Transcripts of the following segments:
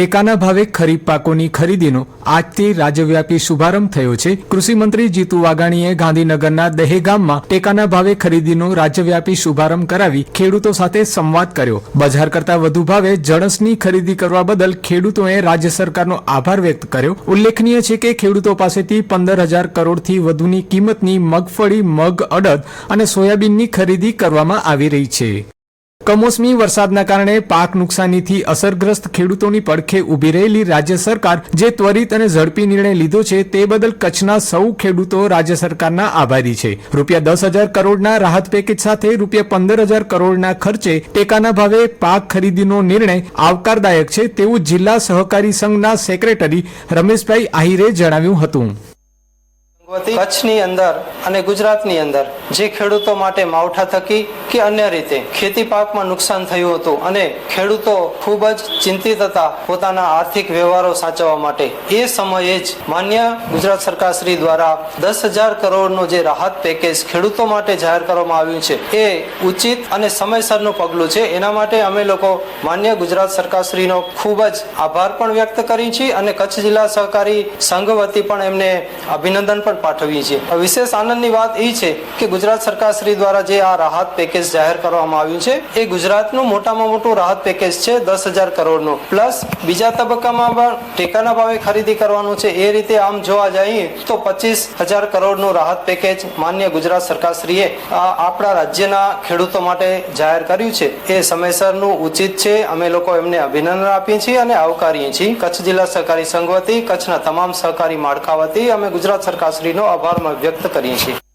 ટેકાના ભાવે ખરીફ પાકોની ખરીદીનો આજથી રાજ્યવ્યાપી શુભારંભ થયો છે. કૃષિમંત્રી જીતુ વાઘાણીએ ગાંધીનગરના દહેગામમાં ટેકાના ભાવે ખરીદીનો રાજ્યવ્યાપી શુભારંભ કરાવી ખેડૂતો સાથે સંવાદ કર્યો. બજાર કરતા વધુ ભાવે જણસની ખરીદી કરવા બદલ ખેડૂતોએ રાજ્ય સરકારનો આભાર વ્યક્ત કર્યો. ઉલ્લેખનીય છે કે ખેડૂતો પાસેથી પંદર હજાર કરોડથી વધુની કિંમતની મગફળી, મગ, અડદ અને સોયાબીનની ખરીદી કરવામાં આવી રહી છે. કમોસમી વરસાદના કારણે પાક નુકસાનીથી અસરગ્રસ્ત ખેડૂતોની પડખે ઊભી રહેલી રાજ્ય સરકાર જે ત્વરિત અને ઝડપી નિર્ણય લીધો છે તે બદલ કચ્છના સૌ ખેડૂતો રાજ્ય સરકારના આભારી છે. રૂપિયા દસ હજાર કરોડના રાહત પેકેજ સાથે રૂપિયા પંદર હજાર કરોડના ખર્ચે ટેકાના ભાવે પાક ખરીદીનો નિર્ણય આવકારદાયક છે તેવું જિલ્લા સહકારી સંઘના સેક્રેટરી રમેશભાઈ આહિરે જણાવ્યું હતું. કચ્છની અંદર અને ગુજરાતની અંદર જે ખેડૂતો માટે માવઠા થકી કે અન્ય રીતે ખેતી પાકમાં નુકસાન થયું હતું અને ખેડૂતો ખૂબ જ ચિંતિત હતા પોતાના આર્થિક વ્યવહારો સાચવવા માટે. એ સમયે જ માન્ય ગુજરાત સરકાર શ્રી દ્વારા દસ હજાર કરોડનું જે રાહત પેકેજ ખેડૂતો માટે જાહેર કરવામાં આવ્યું છે, એ ઉચિત અને સમયસરનું પગલું છે. એના માટે અમે લોકો માન્ય ગુજરાત સરકારશ્રીનો ખૂબ જ આભાર પણ વ્યક્ત કરી છીએ અને કચ્છ જિલ્લા સહકારી સંઘ વતી પણ એમને અભિનંદન પણ પાઠવીએ છીએ. વિશેષ આનંદની વાત એ છે કે ગુજરાત સરકાર શ્રી દ્વારા જે આ રાહત પેકેજ જાહેર કરવામાં આવ્યું છે, એ ગુજરાતનું મોટામાં મોટું રાહત પેકેજ છે દસ હજાર કરોડનું. પ્લસ બીજા તબક્કામાં પણ ટેકાના ભાવે ખરીદી કરવાનું છે, એ રીતે આમ જોવા જઈએ તો પચીસ હજાર કરોડનું રાહત પેકેજ માન્ય ગુજરાત સરકારશ્રીએ આપણા રાજ્યના ખેડૂતો માટે જાહેર કર્યું છે. એ સમયસરનું ઉચિત છે. અમે લોકો એમને અભિનંદન આપીએ છીએ અને આવકારીએ છીએ. કચ્છ જિલ્લા સહકારી સંઘ વતી, કચ્છના તમામ સહકારી માળખા વતી અમે ગુજરાત સરકાર શ્રીનો આભાર વ્યક્ત કરીએ છીએ.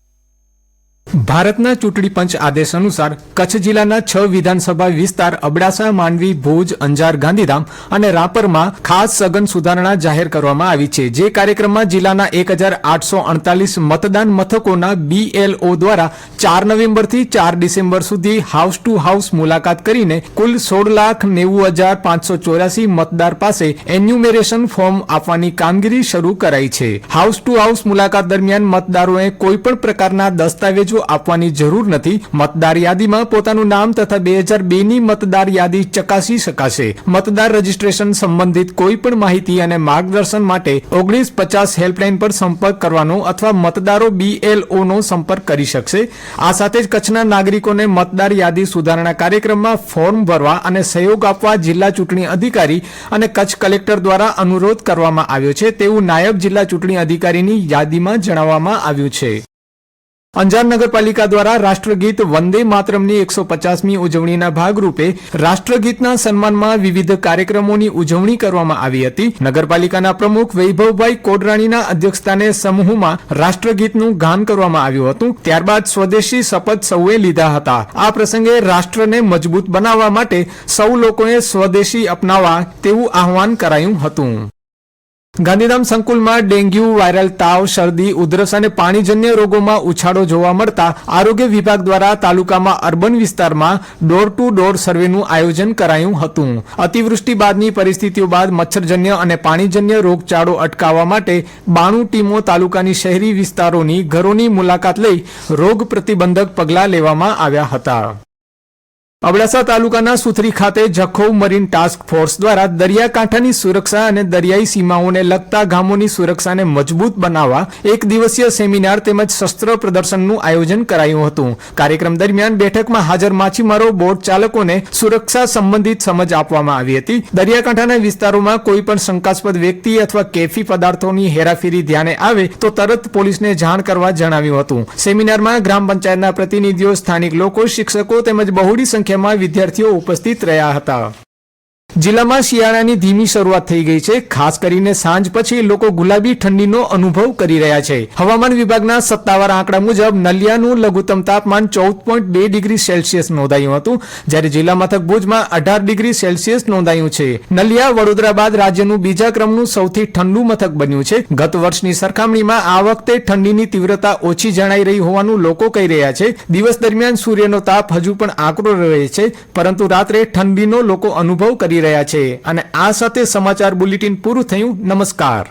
ભારતના ચૂંટણી પંચ આદેશ અનુસાર કચ્છ જિલ્લાના છ વિધાનસભા વિસ્તાર અબડાસા, માંડવી, ભુજ, અંજાર, ગાંધીધામ અને રાપરમાં ખાસ સઘન સુધારણા જાહેર કરવામાં આવી છે. જે કાર્યક્રમમાં જિલ્લાના એક હજાર આઠસો અડતાલીસ મતદાન મથકોના બીએલઓ દ્વારા ચાર નવેમ્બરથી ચાર ડિસેમ્બર સુધી હાઉસ ટુ હાઉસ મુલાકાત કરીને કુલ સોળ લાખ નેવું હજાર પાંચસો ચોર્યાસી મતદાર પાસે એન્યુમેરેશન ફોર્મ આપવાની કામગીરી શરૂ કરાઈ છે. હાઉસ ટુ હાઉસ મુલાકાત દરમિયાન મતદારોએ કોઈપણ પ્રકારના દસ્તાવેજો આપવાની જરૂર નથી. મતદાર યાદીમાં પોતાનું નામ તથા બે હજાર બે ની મતદાર યાદી ચકાસી શકાશે. મતદાર રજીસ્ટ્રેશન સંબંધિત કોઈ પણ માહિતી અને માર્ગદર્શન માટે ઓગણીસ પચાસ હેલ્પલાઇન પર સંપર્ક કરવાનો અથવા મતદારો બીએલઓ નો સંપર્ક કરી શકશે. આ સાથે જ કચ્છના નાગરિકોને મતદાર યાદી સુધારણા કાર્યક્રમમાં ફોર્મ ભરવા અને સહયોગ આપવા જિલ્લા ચૂંટણી અધિકારી અને કચ્છ કલેક્ટર દ્વારા અનુરોધ કરવામાં આવ્યો છે. તેવું નાયબ જિલ્લા ચૂંટણી અધિકારીની યાદીમાં જણાવવામાં આવ્યું છે. અંજાર નગરપાલિકા દ્વારા રાષ્ટ્રગીત વંદે માતરમની એકસો પચાસમી ઉજવણીના ભાગરૂપે રાષ્ટ્રગીતના સન્માનમાં વિવિધ કાર્યક્રમોની ઉજવણી કરવામાં આવી હતી. નગરપાલિકાના પ્રમુખ વૈભવભાઈ કોડરાણીના અધ્યક્ષસ્થાને સમૂહમાં રાષ્ટ્રગીતનું ગાન કરવામાં આવ્યું હતું. ત્યારબાદ સ્વદેશી શપથ સૌએ લીધા હતા. આ પ્રસંગે રાષ્ટ્રને મજબૂત બનાવવા માટે સૌ લોકોએ સ્વદેશી અપનાવવા તેવું આહવાન કરાયું હતું. ગાંધીધામ સંકુલમાં ડેન્ગ્યુ, વાયરલ તાવ, શરદી, ઉધરસ અને પાણીજન્ય રોગોમાં ઉછાળો જોવા મળતા આરોગ્ય વિભાગ દ્વારા તાલુકામાં અર્બન વિસ્તારમાં ડોર ટુ ડોર સર્વેનું આયોજન કરાયું હતું. અતિવૃષ્ટિ બાદની પરિસ્થિતિઓ બાદ મચ્છરજન્ય અને પાણીજન્ય રોગચાળો અટકાવવા માટે બાણું ટીમો તાલુકાની શહેરી વિસ્તારોની ઘરોની મુલાકાત લઈ રોગ પ્રતિબંધક પગલાં લેવામાં આવ્યા હતા. અબડાસા તાલુકાના સુથરી ખાતે જખૌ મરીન ટાસ્ક ફોર્સ દ્વારા દરિયાકાંઠાની સુરક્ષા અને દરિયાઈ સીમાઓને લગતા ગામોની સુરક્ષાને મજબૂત બનાવવા એક દિવસીય સેમિનાર તેમજ શસ્ત્ર પ્રદર્શનનું આયોજન કરાયું હતું. કાર્યક્રમ દરમિયાન બેઠકમાં હાજર માછીમારો, બોટ ચાલકોને સુરક્ષા સંબંધિત સમજ આપવામાં આવી હતી. દરિયાકાંઠાના વિસ્તારોમાં કોઈ પણ શંકાસ્પદ વ્યક્તિ અથવા કેફી પદાર્થોની હેરાફેરી ધ્યાને આવે તો તરત પોલીસને જાણ કરવા જણાવ્યું હતું. સેમિનારમાં ગ્રામ પંચાયતના પ્રતિનિધિઓ, સ્થાનિક લોકો, શિક્ષકો તેમજ બહોળી સંખ્યામાં વિદ્યાર્થીઓ ઉપસ્થિત રહ્યા હતા. જિલ્લામાં શિયાળાની ધીમી શરૂઆત થઈ ગઈ છે. ખાસ કરીને સાંજ પછી લોકો ગુલાબી ઠંડીનો અનુભવ કરી રહ્યા છે. હવામાન વિભાગના સત્તાવાર આંકડા મુજબ નલિયાનું લઘુત્તમ તાપમાન ચૌદ પોઈન્ટ બે ડિગ્રી સેલ્સિયસ નોંધાયું હતું, જ્યારે જિલ્લા મથક ભુજમાં અઢાર ડિગ્રી સેલ્સિયસ નોંધાયું છે. નલિયા વડોદરા બાદ રાજ્યનું બીજા ક્રમનું સૌથી ઠંડુ મથક બન્યું છે. ગત વર્ષની સરખામણીમાં આ વખતે ઠંડીની તીવ્રતા ઓછી જણાઈ રહી હોવાનું લોકો કહી રહ્યા છે. દિવસ દરમિયાન સૂર્યનો તાપ હજુ પણ આકરો રહે છે, પરંતુ રાત્રે ઠંડીનો લોકો અનુભવ કરી રહ્યા છે. અને આ સાથે સમાચાર બુલેટિન પૂરું થયું. નમસ્કાર.